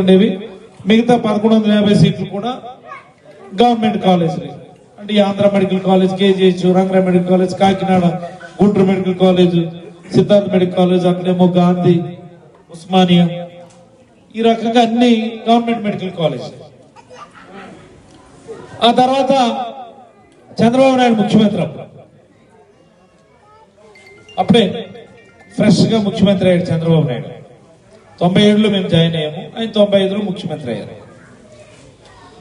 ఉండేవి. మిగతా పదకొండు వందల యాభై సీట్లు కూడా గవర్నమెంట్ కాలేజీలు. అంటే Andhra medical college KGH Rangaraya medical college Kakinada Guntur medical college Siddhartha medical college అక్కడేమో గాంధీ ఉస్మానియా. ఈ రకంగా అన్ని గవర్నమెంట్ మెడికల్ కాలేజ్ ఆ తర్వాత చంద్రబాబు నాయుడు ముఖ్యమంత్రి అప్పుడే. ఫ్రెష్గా ముఖ్యమంత్రి అయ్యాడు చంద్రబాబు నాయుడు. తొంభై ఏడులో మేము జాయిన్ అయ్యాము. ఆయన తొంభై ఐదులో ముఖ్యమంత్రి అయ్యారు.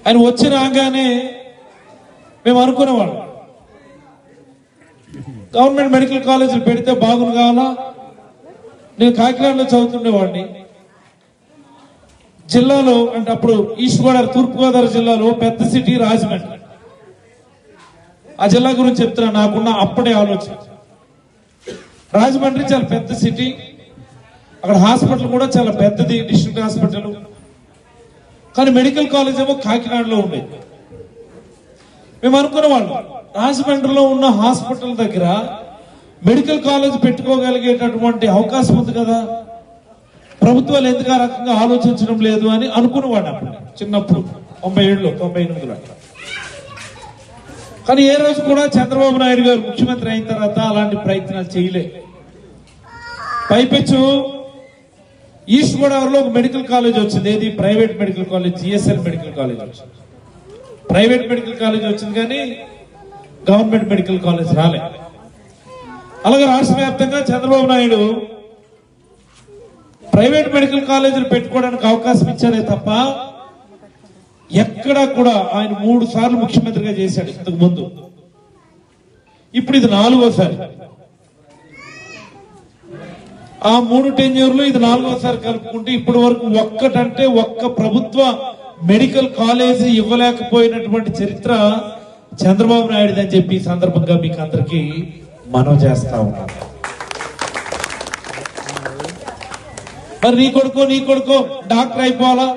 ఆయన వచ్చి రాగానే మేము అనుకునేవాళ్ళం. గవర్నమెంట్ మెడికల్ కాలేజీలు పెడితే బాగుంది కావాలా? నేను కాకినాడలో చదువుతుండేవాడిని. జిల్లాలో అంటే అప్పుడు ఈస్ట్ గోదావరి తూర్పుగోదావరి జిల్లాలో పెద్ద సిటీ రాజమండ్రి. ఆ జిల్లా గురించి చెప్తున్నా నాకున్న అప్పుడే ఆలోచన. రాజమండ్రి చాలా పెద్ద సిటీ. అక్కడ హాస్పిటల్ కూడా చాలా పెద్దది డిస్ట్రిక్ట్ హాస్పిటల్. కానీ మెడికల్ కాలేజ్ ఏమో కాకినాడలో ఉండేది. మేము అనుకునే వాళ్ళం రాజమండ్రిలో ఉన్న హాస్పిటల్ దగ్గర మెడికల్ కాలేజ్ పెట్టుకోగలిగేటటువంటి అవకాశం ఉంది కదా? ప్రభుత్వాలు ఎందుకు ఆ రకంగా ఆలోచించడం లేదు అని అనుకునేవాడు అప్పుడు చిన్నప్పుడు తొంభై ఏడులో తొంభై ఎనిమిదిలో కానీ ఏ రోజు కూడా చంద్రబాబు నాయుడు గారు ముఖ్యమంత్రి అయిన తర్వాత అలాంటి ప్రయత్నాలు చేయలే. పైపెచ్చు ఈస్ట్ గోదావరిలో ఒక మెడికల్ కాలేజ్ వచ్చింది. ఏది? Private medical college GSL medical college వచ్చింది. ప్రైవేట్ మెడికల్ కాలేజ్ వచ్చింది కానీ గవర్నమెంట్ మెడికల్ కాలేజ్ రాలే. అలాగే రాష్ట్ర వ్యాప్తంగా చంద్రబాబు నాయుడు ప్రైవేట్ మెడికల్ కాలేజీలు పెట్టుకోవడానికి అవకాశం ఇచ్చాడే తప్ప ఎక్కడా కూడా ఆయన మూడు సార్లు ముఖ్యమంత్రిగా చేశాడు ఇంతకు ముందు. ఇప్పుడు ఇది నాలుగోసారి. ఆ మూడు టెన్యూర్లు ఇది నాలుగోసారి కలుపుకుంటే ఇప్పటి వరకు ఒక్కటంటే ఒక్క ప్రభుత్వ మెడికల్ కాలేజీ ఇవ్వలేకపోయినటువంటి చరిత్ర చంద్రబాబు నాయుడు అని చెప్పి సందర్భంగా మీకు అందరికీ మనం చేస్తా ఉన్నాం మరి నీ కొడుకో నీ కొడుకో డాక్టర్ అయిపోవాలా?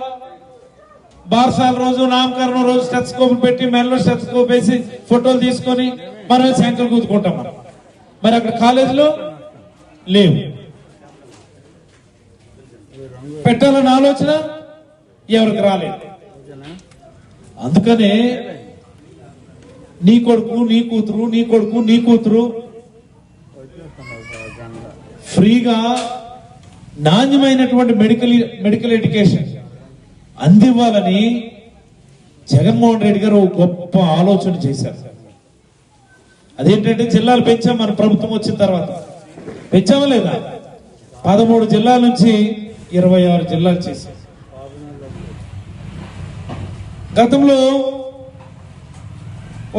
బార్సాల రోజు నామకరణం రోజు స్టెత్స్కోప్ పెట్టి మెల్లో స్టెత్స్కోప్ వేసి ఫోటోలు తీసుకొని మనం శంకర్ కూతుకుంటాం మనం. మరి అక్కడ కాలేజీలో లేవు. పెట్టాలన్న ఆలోచన ఎవరికి రాలేదు. అందుకనే నీ కొడుకు నీ కూతురు నీ కొడుకు నీ కూతురు ఫ్రీగా నాణ్యమైనటువంటి మెడికల్ మెడికల్ ఎడ్యుకేషన్ అందివ్వాలని జగన్మోహన్ రెడ్డి గారు ఒక గొప్ప ఆలోచన చేశారు. అదేంటంటే జిల్లాలు పెంచాం మన ప్రభుత్వం వచ్చిన తర్వాత. పెంచామా లేదా? పదమూడు జిల్లాల నుంచి ఇరవై ఆరు జిల్లాలు చేశాం గతంలో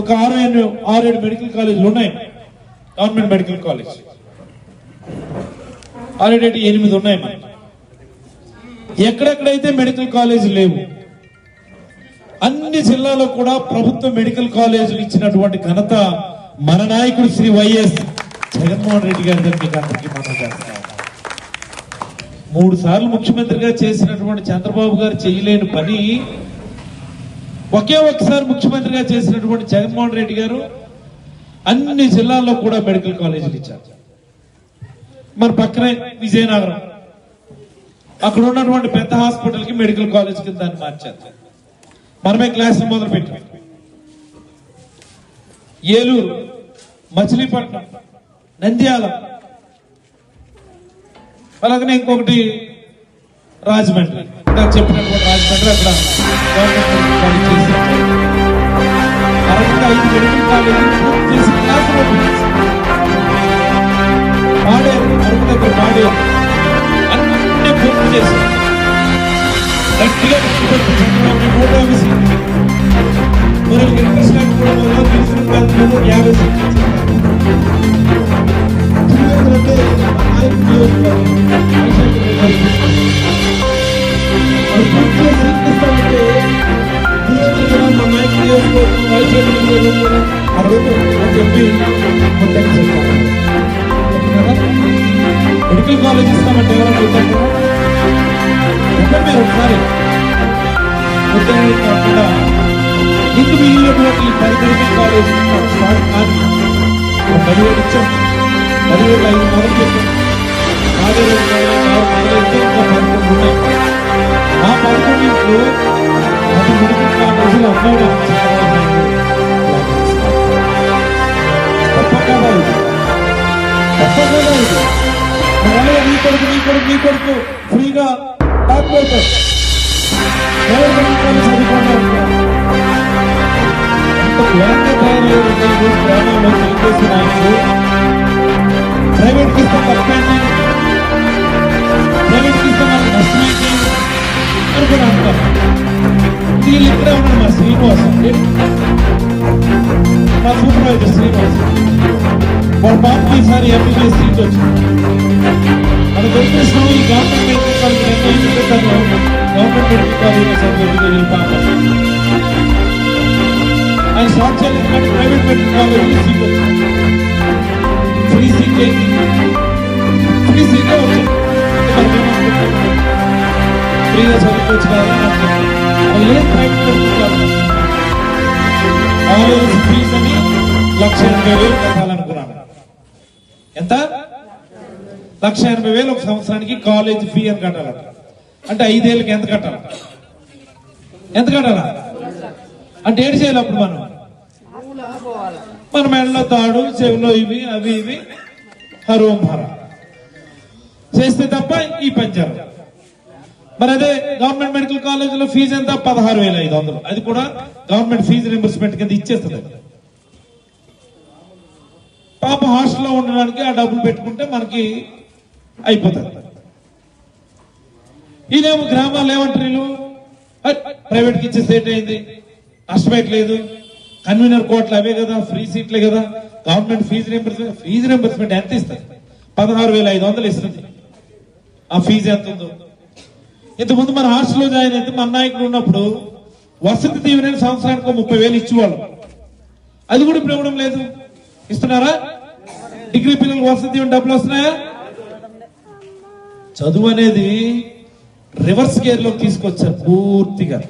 ఒక ఆరు ఏడు ఆరు ఏడు మెడికల్ కాలేజీలు ఉన్నాయి. Government medical college. ఆల్రెడీ ఎనిమిది ఉన్నాయి మనకి. ఎక్కడెక్కడైతే మెడికల్ కాలేజ్ లేవు అన్ని జిల్లాలో కూడా ప్రభుత్వ మెడికల్ కాలేజీలు ఇచ్చినటువంటి ఘనత మన నాయకుడు శ్రీ వైఎస్ జగన్మోహన్ రెడ్డి గారి మీకు అందరికీ మనం చేస్తాం మూడు సార్లు ముఖ్యమంత్రిగా చేసినటువంటి చంద్రబాబు గారు చేయలేని పని ఒకే ఒక్కసారి ముఖ్యమంత్రిగా చేసినటువంటి జగన్మోహన్ రెడ్డి గారు అన్ని జిల్లాల్లో కూడా మెడికల్ కాలేజీలు ఇచ్చారు. మరి పక్కనే విజయనగరం. అక్కడ ఉన్నటువంటి పెద్ద హాస్పిటల్కి మెడికల్ కాలేజ్ కింద దాన్ని మార్చారు. మనమే క్లాసులు మొదలు పెట్టాం ఏలూరు మచిలీపట్నం నంద్యాల అలాగనే ఇంకొకటి రాజమండ్రి. ఇందాక చెప్పినటువంటి రాజమండ్రి అక్కడ అరవై ఐదు మెడికల్ పూర్తి చేసి క్లాసులు పాడేరు అరకు దగ్గర పాడేరు. పూర్తి చేశారు గట్టిగా కృష్ణ కూడా యాభై సంవత్సరాలు. అంటే మెడికల్ కాలేజ్ ఇస్తామంటే ఎవరైనా వద్దంటారా? చెప్పండి మీరు ఒకసారి వద్దని కాకుండా ఇంక మిగిలినటువంటి ఈ పది మెడికల్ కాలేజ్ స్టార్ట్ కానీ ఒక పదివేలు ఇచ్చాం పదివేలు ఐదు మొదలు ఆ పదకొండు కోట్లు అది మెడికల్ తప్ప కదా ఇది తప్ప కదా ఇది అలాగే నీ కొడుకు నీ కొడుకు నీ కొడుకు ఫ్రీగా శ్రీనివాస్ అండి మా సూపర్వైజర్ శ్రీనివాస్ వాళ్ళ బాబుకి ఈసారి ఎంబీబీఎస్ సీట్ వచ్చింది మన దొరికిన ఈ గవర్నమెంట్ మెడికల్ కాలేజ్ నిర్ణయించుకుంటే తను గవర్నమెంట్ మెడికల్ కాలేజ్ చదివి పాప ఆయన స్టార్ట్ చేయలేదు కానీ ప్రైవేట్ మెడికల్ కాలేజ్ సీట్ వచ్చింది ఫ్రీ సీట్ ఏంటి ఫ్రీ సీటే వచ్చింది అంటే మనకి ఏమనుకుంటాం? ఫ్రీగా చదువుకోవచ్చు కదా అని అనుకుంటాం. అది లేదు ప్రైవేట్ మెడికల్ కాలేజ్ అని లక్ష ఎనభై వేలు కట్టాలనుకున్నాను. ఎంత? లక్ష ఎనభై వేలు ఒక సంవత్సరానికి కాలేజ్ ఫీ అని కట్టాలంట. అంటే ఐదేళ్ళకి ఎంత కట్టాలి? ఎంత కట్టాలా? అంటే ఏడు చేయాలి అప్పుడు మనం? మన మెడలో తాడు చెవిలో ఇవి అవి ఇవి హరోం హర చేస్తే తప్ప ఈ పంచారు. మరి అదే గవర్నమెంట్ మెడికల్ కాలేజీలో ఫీజు ఎంత? పదహారు వేల ఐదు వందలు. అది కూడా గవర్నమెంట్ ఫీజు రింబర్స్మెంట్ కింద ఇచ్చేస్తుంది. పాప హాస్టల్లో ఉండడానికి ఆ డబ్బులు పెట్టుకుంటే మనకి అయిపోతుంది ఇదేమో గ్రామాలు ఏమంటారు ప్రైవేట్కి ఇచ్చే స్టేట్ అయింది? నష్టపెట్టలేదు కన్వీనర్ కోట్లు అవే కదా ఫ్రీ సీట్లే కదా. Government fee reimbursement fee reimbursement ఎంత ఇస్తుంది పదహారు వేల ఐదు వందలు ఇస్తుంది. ఆ ఫీజు ఎంత ఉందో? ఇంతకుముందు మన హాస్టల్లో జాయిన్ అయితే మన నాయకుడు ఉన్నప్పుడు వసతి దీవెన సంవత్సరానికి ముప్పై వేలు ఇచ్చేవాళ్ళం. అది కూడా ఇప్పుడు ఇవ్వడం లేదు. ఇస్తున్నారా? డిగ్రీ పిల్లలకు వసతి దీవెన డబ్బులు వస్తున్నాయా? చదువు అనేది రివర్స్ గేర్ తీసుకొచ్చారు పూర్తిగా.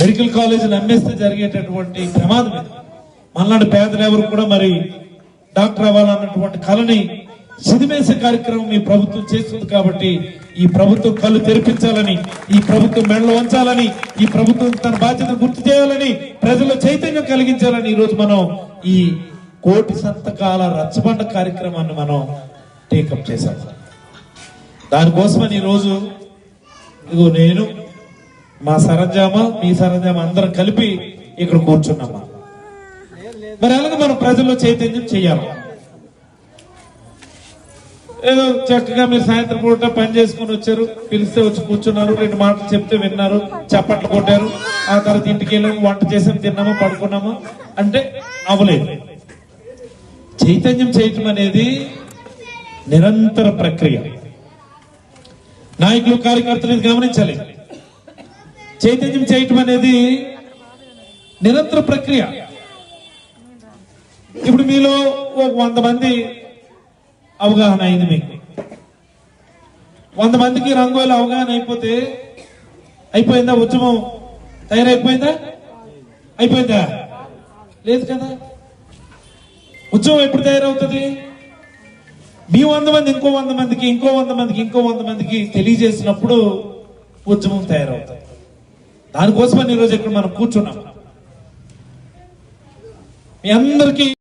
మెడికల్ కాలేజీలు అమ్మేస్తే జరిగేటటువంటి ప్రమాదం ఇది. మనలాంటి పేదలు ఎవరు కూడా మరి డాక్టర్ అవ్వాలన్నటువంటి కళని సిదిమేసే కార్యక్రమం మీ ప్రభుత్వం చేస్తుంది కాబట్టి ఈ ప్రభుత్వం కళ్ళు తెరిపించాలని ఈ ప్రభుత్వం మెడలో ఉంచాలని ఈ ప్రభుత్వం తన బాధ్యత గుర్తు చేయాలని ప్రజల్లో చైతన్యం కలిగించాలని ఈ రోజు మనం ఈ కోటి సంతకాల రచ్చబండ కార్యక్రమాన్ని మనం టేకప్ చేశాం. దానికోసమని ఈ రోజు ఇదిగో నేను మా సరంజామ మీ సరంజామ అందరం కలిపి ఇక్కడ కూర్చున్నామా మరి అలాగే మనం ప్రజల్లో చైతన్యం చేయాలి? ఏదో చక్కగా మీరు సాయంత్రం పూట పని చేసుకుని వచ్చారు. పిలిస్తే వచ్చి కూర్చున్నారు. రెండు మాటలు చెప్తే విన్నారు. చప్పట్లు కొట్టారు. ఆ తర్వాత ఇంటికి వెళ్ళాము. వంట చేసాము. తిన్నాము. పడుకున్నాము. అంటే అవ్వలేదు చైతన్యం చేయటం అనేది నిరంతర ప్రక్రియ. నాయకులు కార్యకర్తలు ఇది గమనించాలి. చైతన్యం చేయటం అనేది నిరంతర ప్రక్రియ. ఇప్పుడు మీలో ఒక వంద మంది అవగాహన అయింది మీకు. వంద మందికి రంగోలి అవగాహన అయిపోతే అయిపోయిందా ఉద్యమం? తయారైపోయిందా? అయిపోయిందా? లేదు కదా. ఉద్యమం ఎప్పుడు తయారవుతుంది? మీ వంద మంది ఇంకో వంద మందికి ఇంకో వంద మందికి ఇంకో వంద మందికి తెలియజేసినప్పుడు ఉద్యమం తయారవుతుంది. దానికోసమని ఈరోజు ఇక్కడ మనం కూర్చున్నాం. మీ అందరికీ